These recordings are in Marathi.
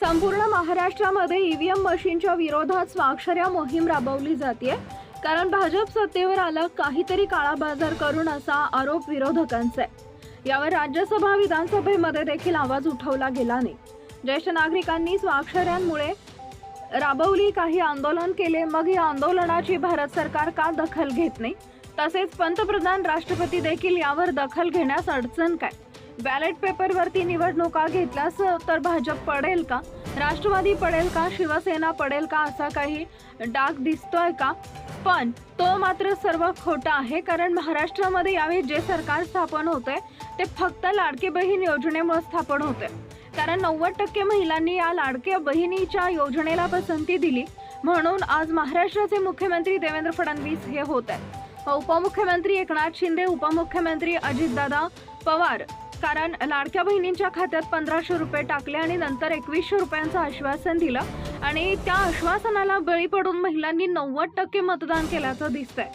संपूर्ण महाराष्ट्रामध्ये ईव्हीएम मशीनच्या विरोधात स्वाक्षऱ्या मोहीम राबवली जाते कारण भाजप सत्तेवर आलं काहीतरी काळाबाजार करून असा आरोप विरोधकांचा. आहे यावर राज्यसभा विधानसभेमध्ये देखील आवाज उठवला गेला नाही. ज्येष्ठ नागरिकांनी स्वाक्षऱ्यांमुळे राबवली काही आंदोलन केले मग या आंदोलनाची भारत सरकार का दखल घेत नाही? तसेच पंतप्रधान राष्ट्रपती देखील यावर दखल घेण्यास अडचण काय? बॅलेट पेपरवरती निवडणुका घेतल्यास तर भाजप पडेल का? राष्ट्रवादी पडेल का? शिवसेना पडेल का? असा काही डाग दिसतोय का? पण तो मात्र सर्व खोटा आहे कारण महाराष्ट्रामध्ये यावेळी जे सरकार स्थापन होते ते फक्त लाडकी बहीण योजनेमुळे स्थापन होते कारण नव्वद टक्के महिलांनी या लाडक्या बहिणीच्या योजनेला पसंती दिली. म्हणून आज महाराष्ट्राचे मुख्यमंत्री देवेंद्र फडणवीस हे होत आहेत. उपमुख्यमंत्री एकनाथ शिंदे उपमुख्यमंत्री अजितदादा पवार कारण लाडक्या बहिणींच्या खात्यात पंधराशे रुपये टाकले आणि नंतर एकवीसशे रुपयांचं आश्वासन दिलं. आणि त्या आश्वासनाला बळी पडून महिलांनी नव्वद टक्के मतदान केल्याचं दिसतंय.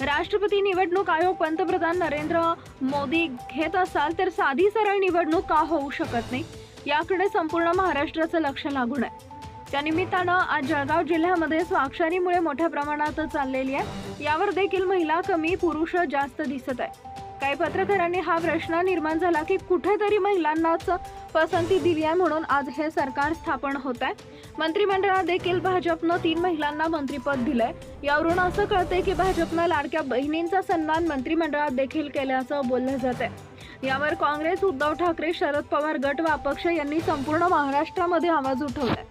राष्ट्रपती निवडणूक आयोग पंतप्रधान नरेंद्र मोदी घेत असाल तर साधी सरळ निवडणूक का होऊ शकत नाही? याकडे संपूर्ण महाराष्ट्राचं लक्ष लागून आहे. त्यानिमित्तानं आज जळगाव जिल्ह्यामध्ये स्वाक्षरीमुळे मोठ्या प्रमाणात चाललेली आहे. यावर देखील महिला कमी पुरुष जास्त दिसत आहे काही पत्रकारांनी हा प्रश्न निर्माण झाला की कुठेतरी महिलांनाच पसंती दिली आहे म्हणून आज हे सरकार स्थापन होत आहे. मंत्रिमंडळात देखील भाजपनं तीन महिलांना मंत्रिपद दिलंय. यावरून असं कळतंय की भाजपनं लाडक्या बहिणींचा सन्मान मंत्रिमंडळात देखील केल्याचं बोललं जात आहे यावर काँग्रेस उद्धव ठाकरे शरद पवार गट व अपक्ष यांनी संपूर्ण महाराष्ट्रामध्ये आवाज उठवलाय.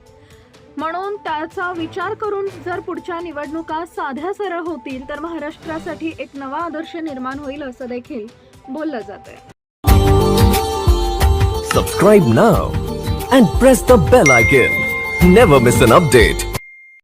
म्हणून त्याचा विचार करून जर पुढच्या निवडणुका साध्या सरळ होतील तर महाराष्ट्रासाठी एक नवा आदर्श निर्माण होईल असं देखील बोललं जात आहे Subscribe and press press the bell icon. Never miss an.